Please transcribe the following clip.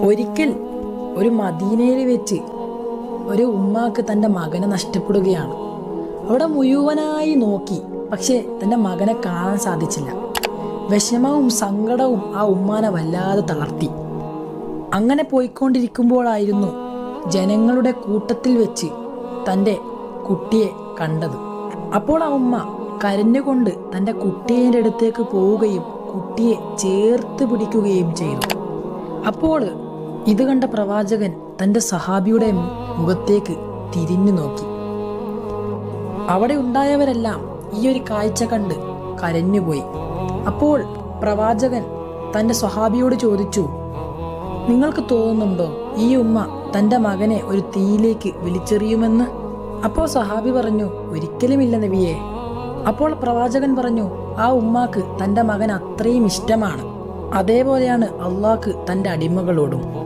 ഒരിക്കൽ ഒരു മദീനയിൽ വെച്ച് ഒരു ഉമ്മാക്ക് തന്റെ മകനെ നഷ്ടപ്പെടുകയാണ്. അവിടെ മുഴുവനായി നോക്കി പക്ഷേ തന്റെ മകനെ കാണാൻ സാധിച്ചില്ല. വിഷമവും സങ്കടവും ആ ഉമ്മാനെ വല്ലാതെ തളർത്തി. അങ്ങനെ പോയിക്കൊണ്ടിരിക്കുമ്പോഴായിരുന്നു ജനങ്ങളുടെ കൂട്ടത്തിൽ വെച്ച് തന്റെ കുട്ടിയെ കണ്ടത്. അപ്പോൾ ആ ഉമ്മ കരഞ്ഞുകൊണ്ട് തന്റെ കുട്ടിയുടെ അടുത്തേക്ക് പോവുകയും കുട്ടിയെ ചേർത്ത് പിടിക്കുകയും ചെയ്തു. അപ്പോൾ ഇത് കണ്ട പ്രവാചകൻ തന്റെ സഹാബിയുടെ മുഖത്തേക്ക് തിരിഞ്ഞു നോക്കി. അവിടെ ഉണ്ടായവരെല്ലാം ഈ ഒരു കാഴ്ച കണ്ട് കരഞ്ഞുപോയി. അപ്പോൾ പ്രവാചകൻ തന്റെ സ്വഹാബിയോട് ചോദിച്ചു നിങ്ങൾക്ക് തോന്നുന്നുണ്ടോ ഈ ഉമ്മ തന്റെ മകനെ ഒരു തീയിലേക്ക് വിളിച്ചെറിയുമെന്ന് അപ്പോൾ സഹാബി പറഞ്ഞു ഒരിക്കലുമില്ല നബിയെ. അപ്പോൾ പ്രവാചകൻ പറഞ്ഞു ആ ഉമ്മാക്ക് തന്റെ മകൻ അത്രയും ഇഷ്ടമാണ്. അതേപോലെയാണ് അള്ളാഹ്ക്ക് തന്റെ അടിമകളോടും.